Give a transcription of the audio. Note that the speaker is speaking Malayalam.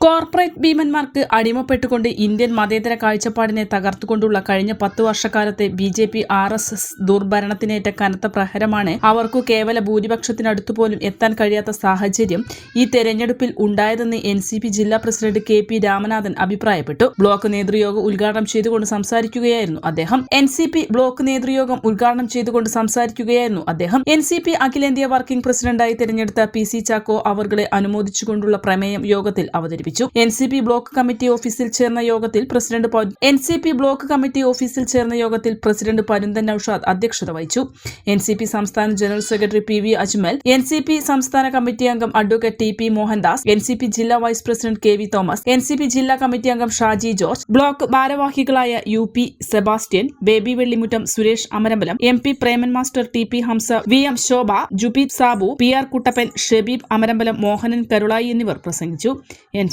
Corporate ഭീമന്മാർക്ക് അടിമപ്പെട്ടുകൊണ്ട് ഇന്ത്യൻ മതേതര കാഴ്ചപ്പാടിനെ തകർത്തുകൊണ്ടുള്ള കഴിഞ്ഞ പത്തു വർഷക്കാലത്തെ B J P R S S ദുർഭരണത്തിനേറ്റ കനത്ത പ്രഹരമാണ് അവർക്കു കേവല ഭൂരിപക്ഷത്തിനടുത്തു പോലും എത്താൻ കഴിയാത്ത സാഹചര്യം ഈ തെരഞ്ഞെടുപ്പിൽ ഉണ്ടായതെന്ന് എൻ സി പി ജില്ലാ പ്രസിഡന്റ് കെ പി രാമനാഥൻ അഭിപ്രായപ്പെട്ടു. ബ്ലോക്ക് നേതൃയോഗം ഉദ്ഘാടനം ചെയ്തുകൊണ്ട് സംസാരിക്കുകയായിരുന്നു അദ്ദേഹം. എൻ സി പി ബ്ലോക്ക് നേതൃയോഗം ഉദ്ഘാടനം ചെയ്തുകൊണ്ട് സംസാരിക്കുകയായിരുന്നു അദ്ദേഹം. എൻ സി പി അഖിലേന്ത്യാ വർക്കിംഗ് പ്രസിഡന്റായി തെരഞ്ഞെടുത്ത പി സി ചാക്കോ അവർകളെ അനുമോദിച്ചുകൊണ്ടുള്ള പ്രമേയം യോഗത്തിൽ അവതരിപ്പിച്ചു. N C P block committee ഓഫീസിൽ ചേർന്ന യോഗത്തിൽ പ്രസിഡന്റ് എൻ ബ്ലോക്ക് കമ്മിറ്റി ഓഫീസിൽ ചേർന്ന യോഗത്തിൽ പ്രസിഡന്റ് പരുന്തൻ നൌഷാദ് അധ്യക്ഷത വഹിച്ചു. എൻ സംസ്ഥാന general secretary P V Ajmal N സംസ്ഥാന കമ്മിറ്റി അംഗം advocate T P Mohandas N ജില്ലാ vice president K V Thomas N ജില്ലാ കമ്മിറ്റി അംഗം ഷാജി ജോർജ് ബ്ലോക്ക് ഭാരവാഹികളായ U P Sebastian Baby Vellimuttam Suresh Amarambalam M P Preman master T P Hamsa V M Shobha Jubeeb Sabu P R Kuttappan Shebeeb Amarambalam Mohanan Karulai എന്നിവർ പ്രസംഗിച്ചു. N